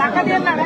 টাকা দিয়ে না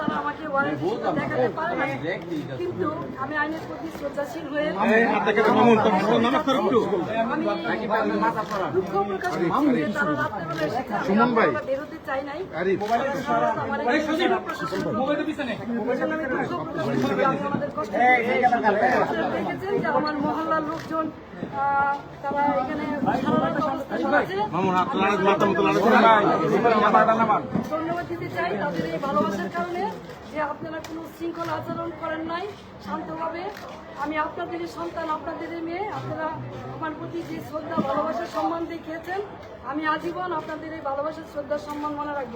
তারা আমাকে ওয়ারেন্ট দেখাতে পারে নাই। কিন্তু আমি আইনের প্রতি শ্রদ্ধাশীল হয়ে দুঃখ প্রকাশ করছি তারা রাত্রেবেলা এসে আমরা বেরোতে চাই নাই। আরিফ। আমার এই জেলা প্রশাসন- এজন্য আমি দুঃখ প্রকাশ করছি। যে আপনি আমাদের কষ্ট আপনারা দেখেছেন যে আমার মহল্লার লোকজন তারা এখানে সারা রাত অবস্থান করেছে। ধন্যবাদ দিতে চাই তাদের এই ভালোবাসার কারণে। যে আপনারা কোনো শৃঙ্খলা আচরণ করেন নাই শান্তভাবে। আমি আপনাদেরই সন্তান আপনাদেরই মেয়ে আপনারা আমার প্রতি যে শ্রদ্ধা ভালোবাসা সম্মান দেখিয়েছেন আমি আজীবন আপনাদের এই ভালোবাসার শ্রদ্ধা সম্মান মনে রাখব।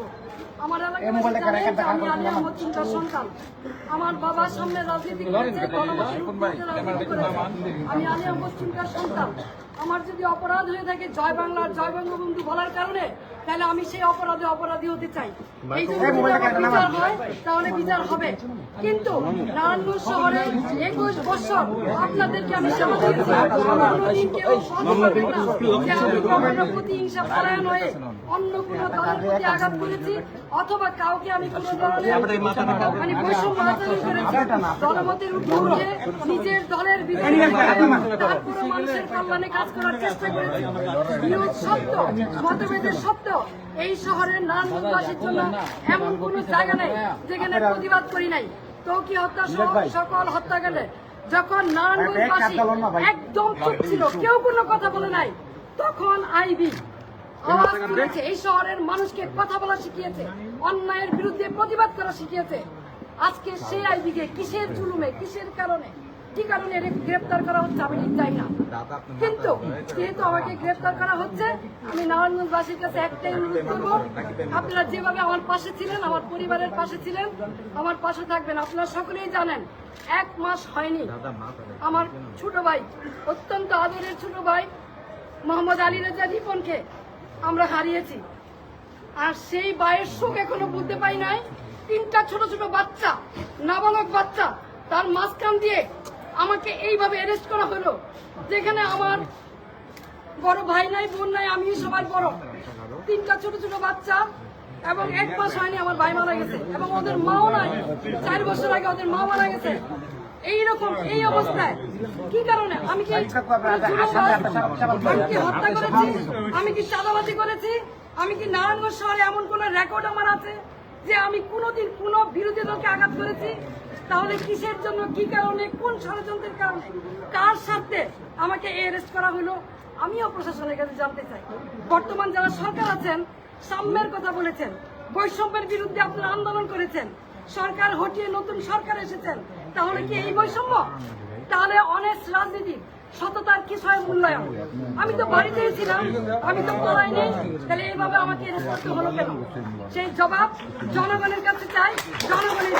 আমার যে আমি আলী আহমদ চিন্তার সন্তান। আমার বাবার সামনে রাজনীতি করেছে গণমাধ্যমের উপরে রাজনীতি করেছে। আমি আলী আহমদ চিন্তার সন্তান। আমার যদি অপরাধ হয়ে থাকে জয় বাংলার জয় বঙ্গবন্ধু বলার কারণে তাহলে আমি সেই অপরাধে অপরাধী হতে চাই। এই যদি বিচার হয় তাহলে বিচার হবে। কিন্তু নারায়ণগঞ্জ শহরে একুশ বছর আপনাদেরকে আমি সেবা দিয়েছি কোনোদিন কেউ বন্ধ করবে না যে আমি কখনো প্রতিহিংসা পরায়ণ হয়ে অন্য কোনো দলের প্রতি আঘাত করেছি অথবা কাউকে আমি কোনো ধরনের মানে বৈষম্য আচরণ করেছি জনমতের উঠে নিজের দলের বিরুদ্ধে তারপরে মানুষের কল্যাণে কাজ করার চেষ্টা করেছি। বিরোধ সত্য মতভেদের সত্য এই শহরের নারায়ণগঞ্জবাসীর জন্য এমন কোনো জায়গা নেই যেখানে প্রতিবাদ করি নাই। তৌকি হত্যা সকল হত্যাকাণ্ডে যখন নারায়ণগঞ্জবাসী একদম চুপ ছিল কেউ কোনো কথা বলে নাই তখন আইবি আওয়াজ তুলেছে এই শহরের মানুষকে কথা বলা শিখিয়েছে অন্যায়ের বিরুদ্ধে প্রতিবাদ করা শিখিয়েছে। আজকে সেই আইবিকে কিসের জুলুমে কিসের কারণে? কি কারণে এর গ্রেপ্তার করা হচ্ছে আমি ঠিক চাই না। কিন্তু যেহেতু আমাকে গ্রেপ্তার করা হচ্ছে আমি নারায়ণগঞ্জবাসীর কাছে একটাই অনুরোধ করব আপনারা যেভাবে আমার পাশে ছিলেন আমার পরিবারের পাশে ছিলেন আমার পাশে থাকবেন। আপনারা সকলেই জানেন এক মাস হয়নি। আমার ছোট ভাই অত্যন্ত আদরের ছোট ভাই মোহাম্মদ আলী রেজা রিপনকে আমরা হারিয়েছি। আর সেই বায়ের শোক এখনও বুঝতে পাই নাই। তিনটা ছোট ছোট বাচ্চা নাবালক বাচ্চা তার মাঝখান দিয়ে আমাকে এইভাবে অ্যারেস্ট করা হলো। যেখানে আমার বড় ভাই নাই বোন নাই আমি সবার বড়। তিনটা ছোট ছোট বাচ্চা এবং এক মাস হয়নি আমার ভাই মারা গেছে এবং ওদের মাও নাই। চার বছর আগে ওদের মা মারা গেছে। এইরকম এই অবস্থায় কি কারণে? আমি কি আমি কি হত্যা করেছি? আমি কি চাঁদাবাজি করেছি? আমি কি নারায়ণগঞ্জ শহরে এমন কোন রেকর্ড আমার আছে যে আমি কোনোদিন কোনো বিরোধী দলকে আঘাত করেছি? তাহলে কিসের জন্য, কি কারণে, কোন ষড়যন্ত্রের কারণে? কার সাথে আমাকে অ্যারেস্ট করা হলো? আমিও প্রশাসনের কাছে জানতে চাই। বর্তমান যারা সরকার আছেন, সাম্যের কথা বলেছেন, বৈষম্যের বিরুদ্ধে আপনারা আন্দোলন করেছেন, সরকার হটিয়ে নতুন সরকার এসেছেন, তাহলে কি এই বৈষম্য? তাহলে অনেক রাজনীতি, সততার কিসয় মূল্যায়ন? আমি তো বাড়িতেই ছিলাম, আমি তো পড়াই নেই, তাহলে এইভাবে আমাকে করতে হলো কেন? সেই জবাব জনগণের কাছে চাই, জনগণের